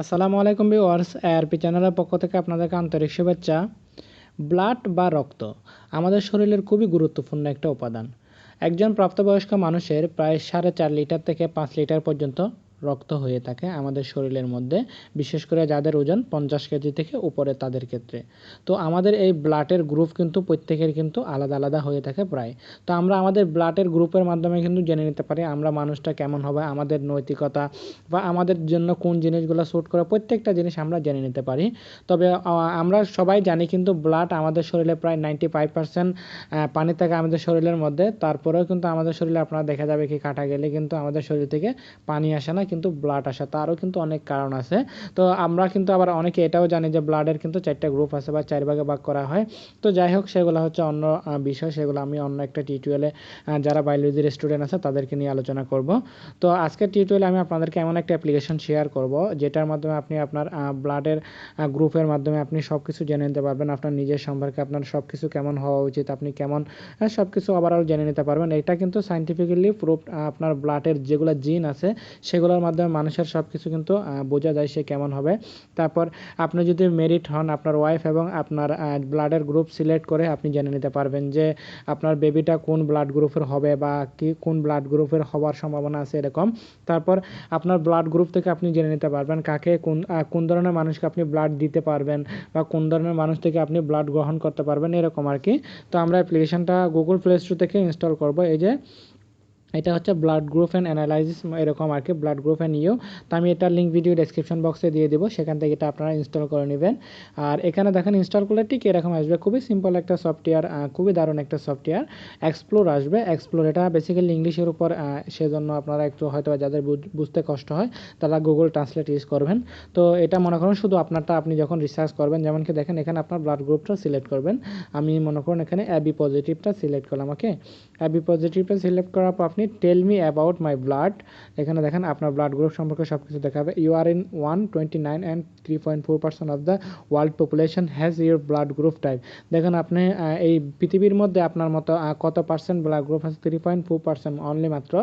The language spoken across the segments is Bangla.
আসসালামু আলাইকুম ভিউয়ার্স এআরপি চ্যানেলের পক্ষ থেকে আপনাদেরকে আন্তরিক শুভেচ্ছা। ব্লাড বা রক্ত আমাদের শরীরের খুবই গুরুত্বপূর্ণ একটা উপাদান। একজন প্রাপ্তবয়স্ক মানুষের প্রায় সাড়ে চার লিটার থেকে পাঁচ লিটার পর্যন্ত রক্ত হয়ে থাকে আমাদের শরীরের মধ্যে, বিশেষ করে যাদের ওজন পঞ্চাশ কেজি থেকে উপরে তাদের ক্ষেত্রে। তো আমাদের এই ব্লাডের গ্রুপ কিন্তু প্রত্যেকের কিন্তু আলাদা আলাদা হয়ে থাকে প্রায়। তো আমরা আমাদের ব্লাডের গ্রুপের মাধ্যমে কিন্তু জেনে নিতে পারি আমরা মানুষটা কেমন হবে, আমাদের নৈতিকতা বা আমাদের জন্য কোন জিনিসগুলো শ্যুট করে প্রত্যেকটা জিনিস আমরা জেনে নিতে পারি। তবে আমরা সবাই জানি কিন্তু ব্লাড আমাদের শরীরে প্রায় নাইনটি ফাইভ পার্সেন্ট পানি থাকে আমাদের শরীরের মধ্যে। তারপরেও কিন্তু আমাদের শরীরে আপনারা দেখা যাবে কি কাটা গেলে কিন্তু আমাদের শরীর থেকে পানি আসে না কিন্তু ব্লাড আসে, তারও কিন্তু অনেক কারণ আছে। তো আমরা কিন্তু আবার অনেকে এটাও জানি যে ব্লাডের কিন্তু চারটা গ্রুপ আছে বা চার ভাগে ভাগ করা হয়। তো যাই হোক, সেগুলো হচ্ছে অন্য বিষয়, সেগুলো আমি অন্য একটা টিউটোরিয়ালে যারা বায়োলজির স্টুডেন্ট আছে তাদেরকে নিয়ে আলোচনা করব। তো আজকের টিউটোরিয়ালে আমি আপনাদেরকে এমন একটা অ্যাপ্লিকেশন শেয়ার করব, যেটার মাধ্যমে আপনি আপনার ব্লাডের গ্রুপের মাধ্যমে আপনি সব কিছু জেনে নিতে পারবেন, আপনার নিজের সম্পর্কে আপনার সব কিছু কেমন হওয়া উচিত, আপনি কেমন সব কিছু ওভারঅল জেনে নিতে পারবেন। এটা কিন্তু সাইন্টিফিক্যালি প্রুফ আপনার ব্লাডের যেগুলো জিন আছে, সেগুলোর মাধ্যমে মানুষের সব কিছু কিন্তু বোঝা যায় সে কেমন হবে। তারপর আপনি যদি মেরিট হন আপনার ওয়াইফ এবং আপনার ব্লাডের গ্রুপ সিলেক্ট করে আপনি জেনে নিতে পারবেন যে আপনার বেবিটা কোন ব্লাড গ্রুপের হবে বা কি, কোন ব্লাড গ্রুপের হওয়ার সম্ভাবনা আছে এরকম। তারপর আপনার ব্লাড গ্রুপ থেকে আপনি জেনে নিতে পারবেন কাকে কোন কোন ধরনের মানুষকে আপনি ব্লাড দিতে পারবেন বা কোন ধরনের মানুষ থেকে আপনি ব্লাড গ্রহণ করতে পারবেন এরকম আর কি। তো আমরা অ্যাপ্লিকেশনটা গুগল প্লে স্টোর থেকে ইনস্টল করব। এই যে এটা হচ্ছে ব্লাড গ্রুপ অ্যান্ড অ্যানালাইসিস এরকম আর কি ব্লাড গ্রুপ অ্যান্ড ইউ তো আমি এটা লিঙ্ক ভিডিও ডেসক্রিপশন বক্সে দিয়ে দেবো, সেখান থেকে এটা আপনারা ইনস্টল করে নেবেন। আর এখানে দেখেন ইনস্টল করলে ঠিক এরকম আসবে, খুবই সিম্পল একটা সফটওয়্যার খুবই দারুণ একটা সফটওয়্যার এক্সপ্লোর আসবে এক্সপ্লোর এটা বেসিক্যালি ইংলিশের উপর সেজন্য আপনারা একটু হয়তো যাদের বুঝতে কষ্ট হয়, তারা গুগল ট্রান্সলেট ইউজ করবেন। তো এটা মনে করুন শুধু আপনারটা আপনি যখন রিসার্চ করবেন, যেমন কি দেখেন এখানে আপনার ব্লাড গ্রুপটা সিলেক্ট করবেন। আমি মনে করুন এখানে অ্যাবি পজিটিভটা সিলেক্ট করলাম ওকে অ্যাবি পজিটিভটা সিলেক্ট করার পর tell me about my blood এখানে দেখেন আপনার ব্লাড গ্রুপ সম্পর্কে সব কিছু দেখাবে you are in one twenty nine and three point four percent of the world population has your blood group type দেখেন আপনি এই পৃথিবীর মধ্যে আপনার মতো কত পার্সেন্ট ব্লাড গ্রুপ আছে? Three point four percent only মাত্র।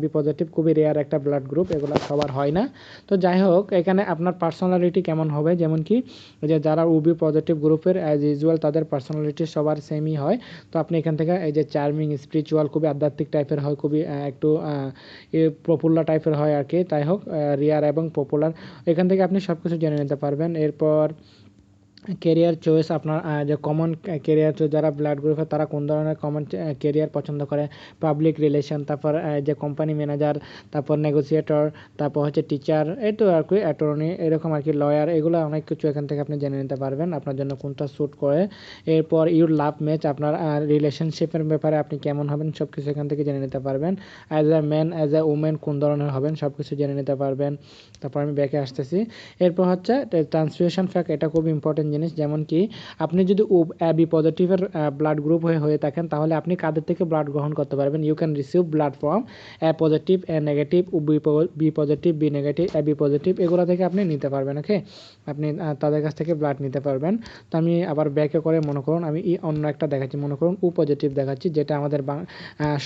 বি পজিটিভ খুবই রেয়ার একটা ব্লাড গ্রুপ এগুলো সবার হয় না। তো যাই হোক, এখানে আপনার পার্সোনালিটি কেমন হবে? যেমন কি যে যারা উবি পজিটিভ গ্রুপের অ্যাজ ইউজুয়াল তাদের পার্সোনালিটি সবার সেমই হয়। তো আপনি এখান থেকে, এই যে চার্মিং স্পিরিচুয়াল খুবই আধ্যাত্মিক টাইপের হয় খুবই একটু পপুলার টাইপের হয় আর কি। তাই হোক রিয়ার এবং পপুলার এখান থেকে আপনি সব কিছু জেনে নিতে পারবেন। এরপর কেরিয়ার চয়েস আপনার যে কমন কেরিয়ার চয়েস যারা ব্লাড গ্রুপে তারা কোন ধরনের কমন কেরিয়ার পছন্দ করে? পাবলিক রিলেশন তারপর যে কোম্পানি ম্যানেজার তারপর নেগোসিয়েটর তারপর হচ্ছে টিচার এই তো আর কি অ্যাটর্নি এরকম আর কি লয়ার এগুলো অনেক কিছু এখান থেকে আপনি জেনে নিতে পারবেন আপনার জন্য কোনটা শ্যুট করে। এরপর ইউর লাভ ম্যাচ আপনার রিলেশনশিপের ব্যাপারে আপনি কেমন হবেন সব কিছু এখান থেকে জেনে নিতে পারবেন। As a man as a women কোন ধরনের হবেন সব কিছু জেনে নিতে পারবেন। তারপর আমি ব্যাকে আসতেছি। এরপর হচ্ছে ট্রান্সফিউশন ফ্যাক্ট এটা খুব ইম্পর্টেন্ট জিনিস, যেমন কি আপনি যদি বি পজিটিভের ব্লাড গ্রুপ হয়ে হয়ে থাকেন, তাহলে আপনি কাদের থেকে ব্লাড গ্রহণ করতে পারবেন? You can receive blood from A positive A negative B positive B negative A, B positive এগুলো থেকে আপনি নিতে পারবেন ওকে আপনি তাদের কাছ থেকে ব্লাড নিতে পারবেন। তো আমি আবার ব্যাকে করে মনে করুন, আমি অন্য একটা দেখাচ্ছি, মনে করুন উ পজিটিভ দেখাচ্ছি, যেটা আমাদের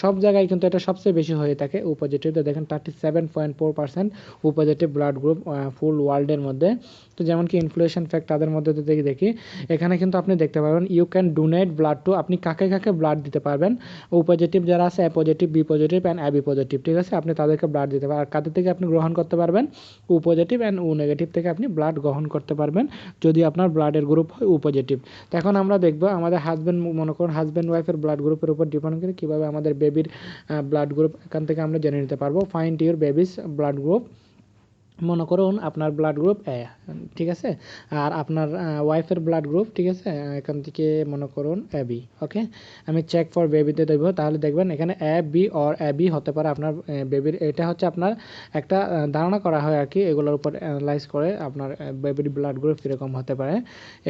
সব জায়গায় কিন্তু এটা সবচেয়ে বেশি হয়ে থাকে উ পজিটিভটা দেখেন thirty seven point four percent O positive blood group full ওয়ার্ল্ডের মধ্যে। তো যেমন কি ইনফ্লুয়েশন ফ্যাক্ট তাদের মধ্যে দেখি দেখি। এখানে কিন্তু আপনি দেখতে পারবেন you can donate blood to আপনি কাকে কাকে ব্লাড দিতে পারবেন। ও পজিটিভ যারা আছে A positive B positive and AB positive ঠিক আছে? আপনি তাদেরকে ব্লাড দিতে পারেন আর কাদের থেকে আপনি গ্রহণ করতে পারবেন? O positive and O negative থেকে আপনি ব্লাড গ্রহণ করতে পারবেন, যদি আপনার ব্লাডের গ্রুপ হয় ও পজিটিভ তো এখন আমরা দেখব, আমাদের হাজব্যান্ড মনে করুন হাজব্যান্ড ওয়াইফের ব্লাড গ্রুপের উপর ডিপেন্ড করে কীভাবে আমাদের বেবির ব্লাড গ্রুপ এখান থেকে আমরা জেনে নিতে পারব। Find your baby's blood group মনে করুন আপনার ব্লাড গ্রুপ এ, ঠিক আছে? আর আপনার ওয়াইফের ব্লাড গ্রুপ ঠিক আছে? এখান থেকে মনে করুন এ, বি ওকে আমি চেক ফর বেবিতে দেবো তাহলে দেখবেন এখানে A, B or A, B হতে পারে আপনার বেবির এটা হচ্ছে আপনার একটা ধারণা করা হয় আর কি, এগুলোর উপর অ্যানালাইজ করে আপনার বেবির ব্লাড গ্রুপ কীরকম হতে পারে।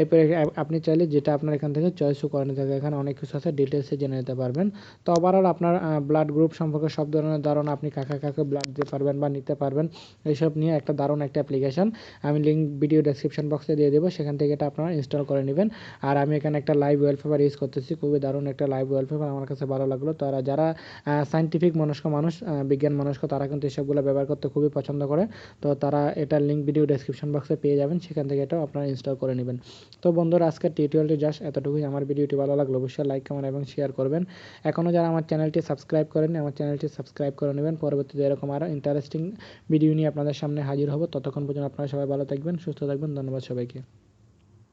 এরপরে আপনি চাইলে যেটা আপনার এখান থেকে চয়েসও করে নিতে এখানে অনেক কিছু আছে ডিটেলসে জেনে নিতে পারবেন। তো ওভারঅল আপনার ব্লাড গ্রুপ সম্পর্কে সব ধরনের ধারণা আপনি কাকে কাকে ব্লাড দিতে পারবেন বা নিতে পারবেন, এইসব নিয়ে একটা দারুণ একটা অ্যাপ্লিকেশন আমি লিঙ্ক ভিডিও ডেসক্রিপশন বক্সে দিয়ে দেবো, সেখান থেকে এটা আপনারা ইনস্টল করে নেবেন। আর আমি এখানে একটা লাইভ ওয়েলপেপার ইউজ করতেছি, খুবই দারুণ একটা লাইভ ওয়েলপেপার আমার কাছে ভালো লাগল। তারা যারা সাইন্টিফিক মনস্ক মানুষ বিজ্ঞান মনস্ক, তারা কিন্তু এসবগুলো ব্যবহার করতে খুবই পছন্দ করে। তো তারা এটা লিঙ্ক ভিডিও ডেসক্রিপশন বক্সে পেয়ে যাবেন, সেখান থেকে এটাও আপনারা ইনস্টল করে নেবেন। তো বন্ধুরা, আজকের টিউটোরিয়ালটি জাস্ট এতটুকুই। আমার ভিডিওটি ভালো লাগল অবশ্যই লাইক কমেন্ট এবং শেয়ার করবেন। এখনও যারা আমার চ্যানেলটি সাবস্ক্রাইব করেন আমার চ্যানেলটি সাবস্ক্রাইব করে নেবেন। পরবর্তীতে এরকম আরও ইন্টারেস্টিং ভিডিও নিয়ে আপনাদের সামনে হাজির হব। ততক্ষণ পর্যন্ত আপনারা সবাই ভালো থাকবেন সুস্থ থাকবেন। ধন্যবাদ সবাইকে।